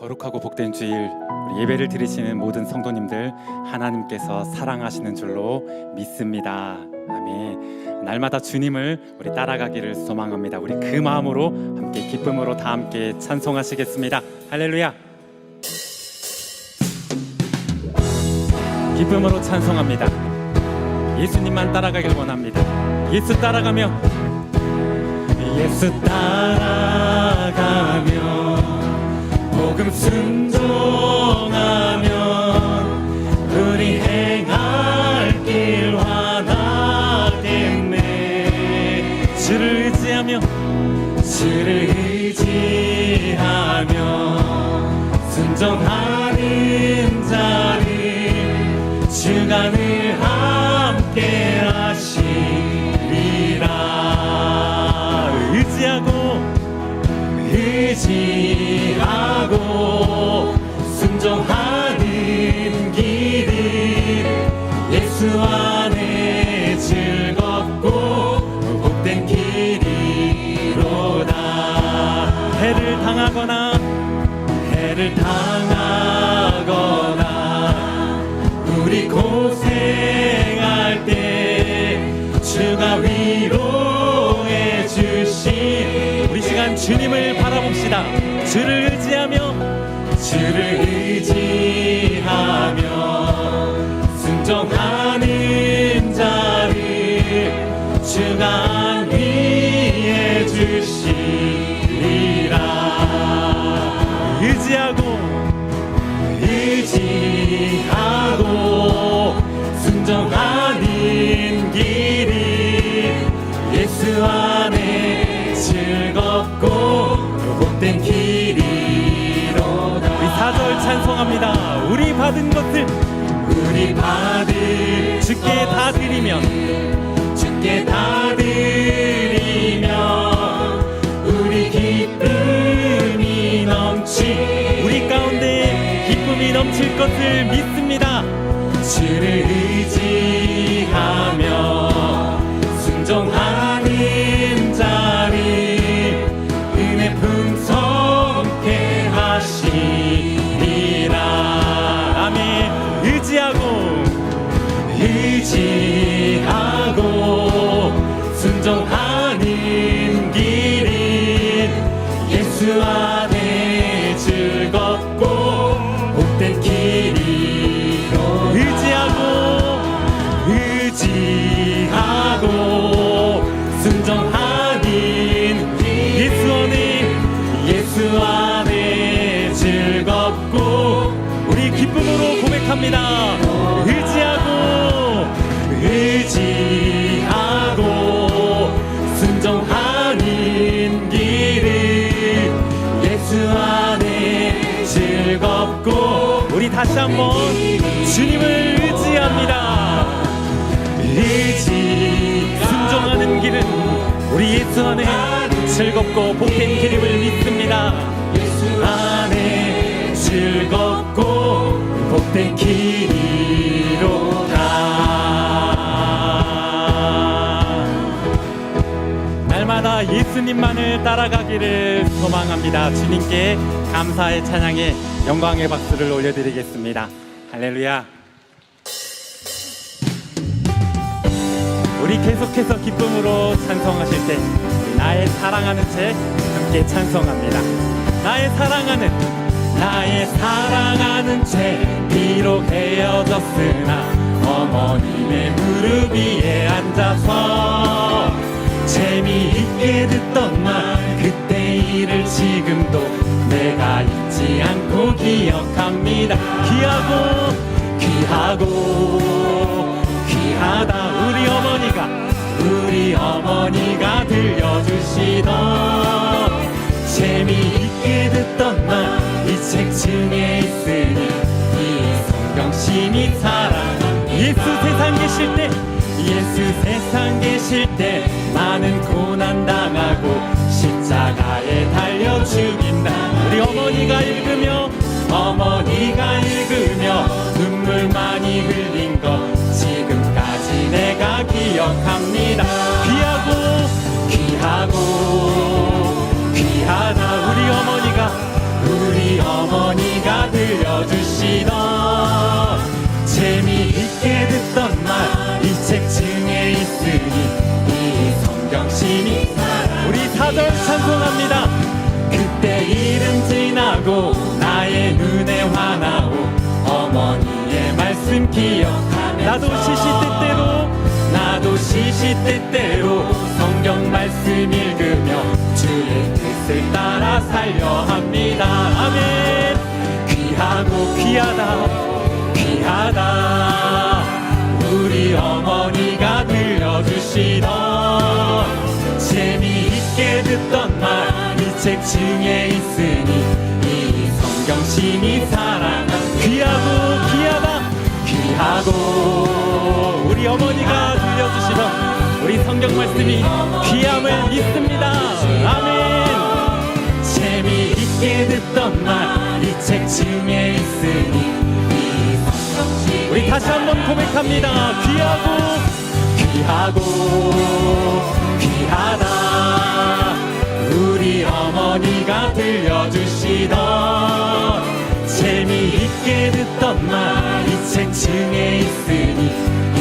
거룩하고 복된 주일 우리 예배를 드리시는 모든 성도님들 하나님께서 사랑하시는 줄로 믿습니다. 아멘. 날마다 주님을 우리 따라가기를 소망합니다. 우리 그 마음으로 함께 기쁨으로 다 함께 찬송하시겠습니다. 할렐루야. 기쁨으로 찬송합니다. 예수님만 따라가길 원합니다. 예수 따라가며 예수 따라가며 복음 순종하면 우리 행할 길 하나겠네 주를 의지하며 주를 의지하며 순종하는 주가 늘 함께 하시 의지하고 순종하는 길은 예수 안에 즐겁고 복된 길이로다. 해를 당하거나 해를 당하거나 우리 고생할 때 주가 위 시간 주님을 바라봅시다. 주를 의지하며 주를 의지하며 순종하는 자를 주가 즐겁고 복된 길이로다 우리 사절 찬송합니다. 우리 받은 것을 우리 받을 주께 다 드리면 주께 다 드리면 우리 기쁨이 넘치 우리 가운데 기쁨이 넘칠 것을 믿습니다. 주를 의지하며 의지하고 순종하는 길이 예수 안에 즐겁고 복된 길이로 의지하고 의지하고 순종하는 예수 안에 예수 안에 즐겁고 우리 기쁨으로 고백합니다 즐겁고 우리 다시 한번 주님을 의지합니다. 의지 순종하는 길은 우리 예수 안에 즐겁고 복된 길임을 믿습니다. 예수 안에 즐겁고 복된 길이 예수님만을 따라가기를 소망합니다. 주님께 감사의 찬양에 영광의 박수를 올려드리겠습니다. 할렐루야. 우리 계속해서 기쁨으로 찬송하실 때 나의 사랑하는 채 함께 찬송합니다. 나의 사랑하는 나의 사랑하는 채 비록 헤어졌으나 어머님의 무릎 위에 앉아서 재미있게 듣던 말. 그때 일을 지금도 내가 잊지 않고 기억합니다. 귀하고 귀하고 귀하다. 우리 어머니가 우리 어머니가 들려주시던 재미있게 듣던 말. 이 책 중에 있으니 이 성경심이 사랑한 예수 세상 계실 때 예수 세상 계실 때 많은 고난 당하고 십자가에 달려 죽인다. 우리 어머니가 읽으며 어머니가 읽으며 눈물 많이 흘린 거 지금까지 내가 기억합니다. 귀하고 귀하고 사절 찬송합니다. 그때 이름 지나고 나의 눈에 화나고 어머니의 말씀 기억하며 나도 시시때때로 나도 시시때때로 성경 말씀 읽으며 주의 뜻을 따라 살려 합니다. 아멘. 귀하고 귀하다. 귀하다. 우리 어머니가 책 중에 있으니 이 성경심이 사랑한 귀하고 귀하다 귀하고. 우리 어머니가 들려주시던 우리 성경 말씀이 귀함을 믿습니다. 아멘. 재미있게 듣던 말이책 중에 있으니 우리 다시 한번 고백합니다. 귀하고 귀하고 귀하다 들려주시던 재미있게 듣던 말이 책 중에 있으니 이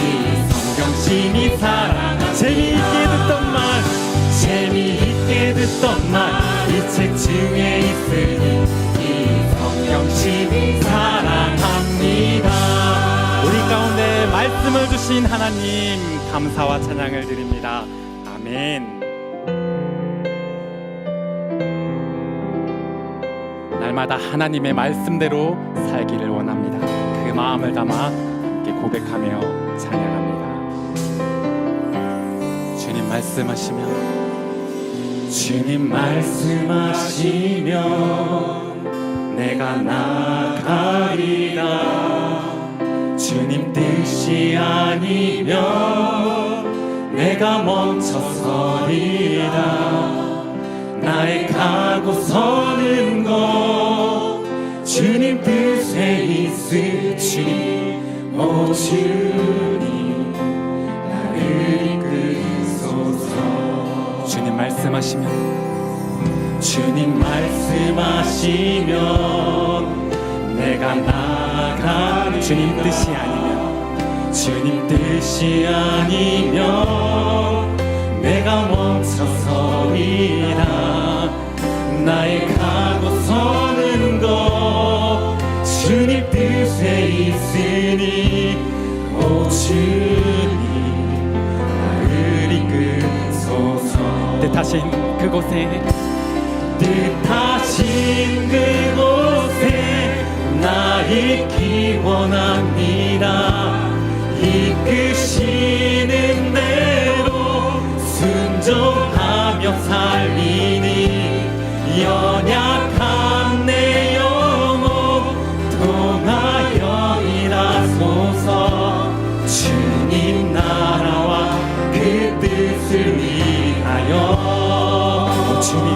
성경심이 사랑 재미있게 듣던 말. 재미있게 듣던 말이 책 중에 있으니 이 성경심이 사랑합니다. 우리 가운데 말씀을 주신 하나님 감사와 찬양을 드립니다. 아멘 날마다 하나님의 말씀대로 살기를 원합니다. 그 마음을 담아 고백하며 찬양합니다. 주님 말씀하시면 주님 말씀하시면 내가 나가리라 주님 뜻이 아니면 내가 멈춰서리라 나의 가고 서는 것. 주님 뜻에 주님 오 주님 나를 이끄소서. 주님 말씀하시면 주님 말씀하시면 내가 나가는 주님 뜻이 아니면 주님 뜻이 아니면 내가 멈춰서리라 나의 가고 서는 것. 주님 뜻에 있으니 오 주님 나를 이끄소서. 뜻하신 그곳에. 뜻하신 그곳에 나 있기 원합니다. 이끄시 주님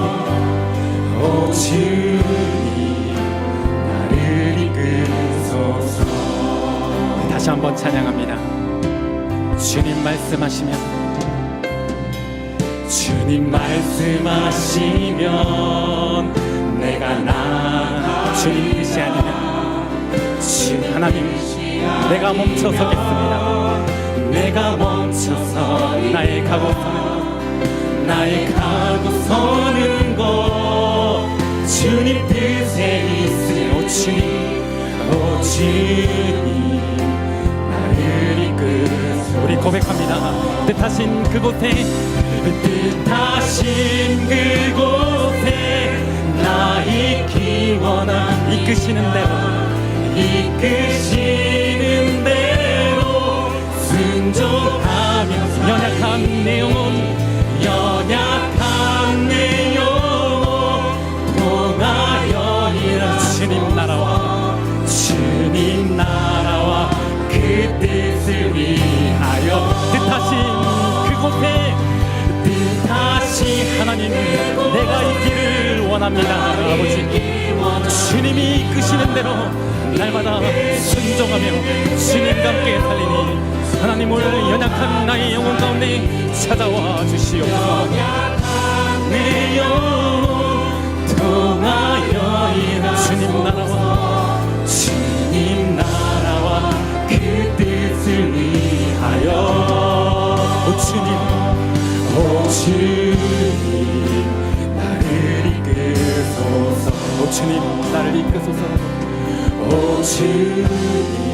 오 주님 나를 이끄소서. 다시 한번 찬양합니다. 주님 말씀하시면 주님 말씀하시면 내가 나가 주님 뜻이 아니면 주 하나님 내가 멈춰서겠습니다. 내가 멈춰서 나의 서는 나의 가고 서는 것 주님 뜻에 있으니 오 주님 오 주님 나를 이끄소 우리 고백합니다. 뜻하신 그곳에. 뜻하신 그곳에 나 있기 원한 이끄시는 대로 이끄시는 대로 순종하며 연약한 내 영혼 원합니다. 아버지 주님이 이끄시는 대로 날마다 순종하며 주님과 함께 달리니 하나님 오늘 연약한 나의 영혼 가운데 찾아와 주시옵소서. 주님 나라와 주님 나라와 그 뜻을 위하여. 오 주님 오 주님. 주님 나를 이끄소서. 오 주님